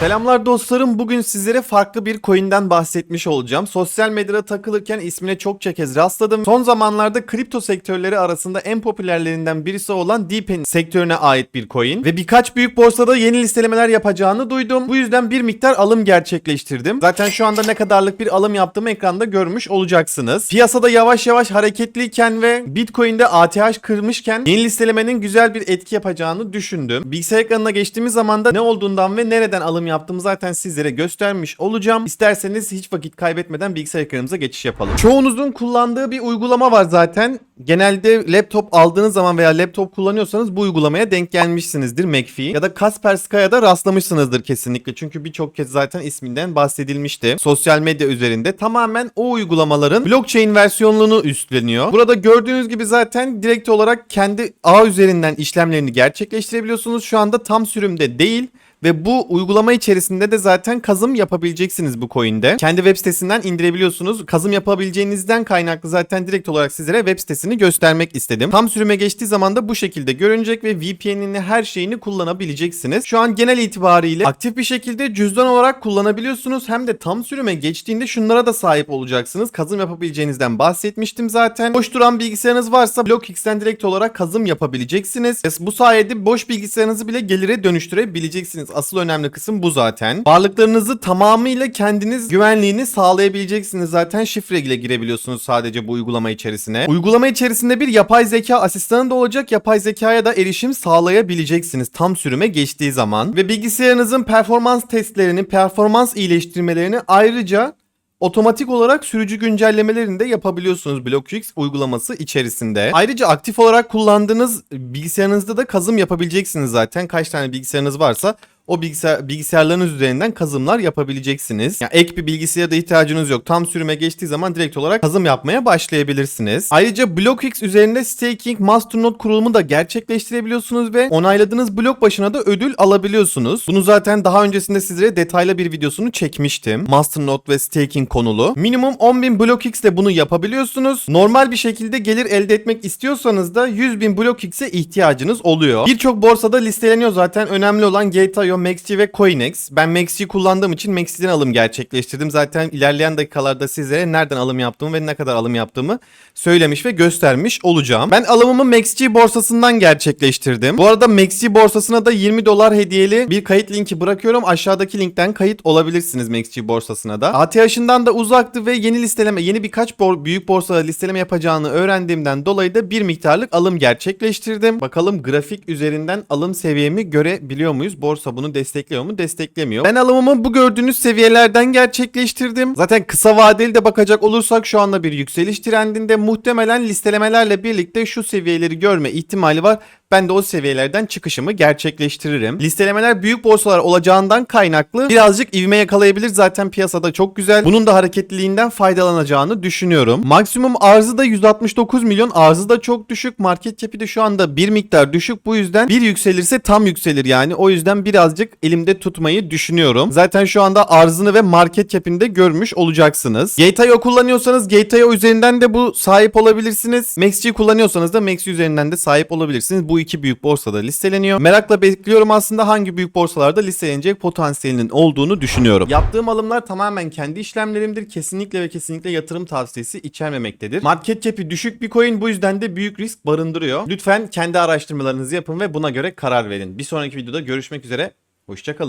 Selamlar dostlarım. Bugün sizlere farklı bir coin'den bahsetmiş olacağım. Sosyal medyada takılırken ismine çokça kez rastladım. Son zamanlarda kripto sektörleri arasında en popülerlerinden birisi olan DeepIn sektörüne ait bir coin. Ve birkaç büyük borsada yeni listelemeler yapacağını duydum. Bu yüzden bir miktar alım gerçekleştirdim. Zaten şu anda ne kadarlık bir alım yaptığımı ekranda görmüş olacaksınız. Piyasada yavaş yavaş hareketliyken ve Bitcoin'de ATH kırmışken yeni listelemenin güzel bir etki yapacağını düşündüm. Bilgisayar ekranına geçtiğimiz zaman da ne olduğundan ve nereden alım yaptığımı zaten sizlere göstermiş olacağım. İsterseniz hiç vakit kaybetmeden bilgisayar ekranımıza geçiş yapalım. Çoğunuzun kullandığı bir uygulama var zaten. Genelde laptop aldığınız zaman veya laptop kullanıyorsanız bu uygulamaya denk gelmişsinizdir McAfee. Ya da Kaspersky'a da rastlamışsınızdır kesinlikle. Çünkü birçok kez zaten isminden bahsedilmişti. Sosyal medya üzerinde tamamen o uygulamaların blockchain versiyonunu üstleniyor. Burada gördüğünüz gibi zaten direkt olarak kendi ağ üzerinden işlemlerini gerçekleştirebiliyorsunuz. Şu anda tam sürümde değil. Ve bu uygulama içerisinde de zaten kazım yapabileceksiniz bu coin'de. Kendi web sitesinden indirebiliyorsunuz. Kazım yapabileceğinizden kaynaklı zaten direkt olarak sizlere web sitesini göstermek istedim. Tam sürüme geçtiği zaman da bu şekilde görünecek ve VPN'ini her şeyini kullanabileceksiniz. Şu an genel itibariyle aktif bir şekilde cüzdan olarak kullanabiliyorsunuz. Hem de tam sürüme geçtiğinde şunlara da sahip olacaksınız. Kazım yapabileceğinizden bahsetmiştim zaten. Boş duran bilgisayarınız varsa BlockX'ten direkt olarak kazım yapabileceksiniz. Bu sayede boş bilgisayarınızı bile gelire dönüştürebileceksiniz. Asıl önemli kısım bu zaten. Varlıklarınızı tamamıyla kendiniz güvenliğini sağlayabileceksiniz. Zaten şifre ile girebiliyorsunuz sadece bu uygulama içerisine. Uygulama içerisinde bir yapay zeka asistanı da olacak. Yapay zekaya da erişim sağlayabileceksiniz tam sürüme geçtiği zaman. Ve bilgisayarınızın performans testlerini, performans iyileştirmelerini ayrıca Otomatik olarak sürücü güncellemelerini de yapabiliyorsunuz BlockX uygulaması içerisinde. Ayrıca aktif olarak kullandığınız bilgisayarınızda da kazım yapabileceksiniz zaten. Kaç tane bilgisayarınız varsa o bilgisayar, bilgisayarlarınız üzerinden kazımlar yapabileceksiniz. Yani ek bir bilgisayara da ihtiyacınız yok. Tam sürüme geçtiği zaman direkt olarak kazım yapmaya başlayabilirsiniz. Ayrıca BlockX üzerinde staking masternode kurulumu da gerçekleştirebiliyorsunuz ve onayladığınız blok başına da ödül alabiliyorsunuz. Bunu zaten daha öncesinde sizlere detaylı bir videosunu çekmiştim. Masternode ve staking konulu. Minimum 10.000 BlockX ile bunu yapabiliyorsunuz. Normal bir şekilde gelir elde etmek istiyorsanız da 100.000 BlockX'e ihtiyacınız oluyor. Birçok borsada listeleniyor zaten. Önemli olan Gate.io, Maxi ve Coinex. Ben Maxi'yi kullandığım için Maxi'den alım gerçekleştirdim. Zaten ilerleyen dakikalarda sizlere nereden alım yaptığımı ve ne kadar alım yaptığımı söylemiş ve göstermiş olacağım. Ben alımımı Maxi borsasından gerçekleştirdim. Bu arada Maxi borsasına da 20 dolar hediyeli bir kayıt linki bırakıyorum. Aşağıdaki linkten kayıt olabilirsiniz Maxi borsasına da. ATH'ından da uzaktı ve yeni listeleme, yeni birkaç bor- büyük borsada listeleme yapacağını öğrendiğimden dolayı da bir miktarlık alım gerçekleştirdim. Bakalım grafik üzerinden alım seviyemi görebiliyor muyuz? Borsa bunu destekliyor mu? Desteklemiyor. Ben alımımı bu gördüğünüz seviyelerden gerçekleştirdim. Zaten kısa vadeli de bakacak olursak şu anda bir yükseliş trendinde muhtemelen listelemelerle birlikte şu seviyeleri görme ihtimali var. Ben de o seviyelerden çıkışımı gerçekleştiririm. Listelemeler büyük borsalar olacağından kaynaklı birazcık ivme yakalayabilir. Zaten piyasada çok güzel. Bunun da hareketliliğinden faydalanacağını düşünüyorum. Maksimum arzı da 169 milyon. Arzı da çok düşük. Market cap'i de şu anda bir miktar düşük. Bu yüzden bir yükselirse tam yükselir yani. O yüzden birazcık elimde tutmayı düşünüyorum. Zaten şu anda arzını ve market cap'ini de görmüş olacaksınız. Gate.io kullanıyorsanız Gate.io üzerinden de bu sahip olabilirsiniz. Maxi kullanıyorsanız da Maxi üzerinden de sahip olabilirsiniz. Bu iki büyük borsada listeleniyor. Merakla bekliyorum aslında hangi büyük borsalarda listelenecek potansiyelinin olduğunu düşünüyorum. Yaptığım alımlar tamamen kendi işlemlerimdir. Kesinlikle ve kesinlikle yatırım tavsiyesi içermemektedir. Market cap'i düşük bir coin bu yüzden de büyük risk barındırıyor. Lütfen kendi araştırmalarınızı yapın ve buna göre karar verin. Bir sonraki videoda görüşmek üzere. Hoşçakalın.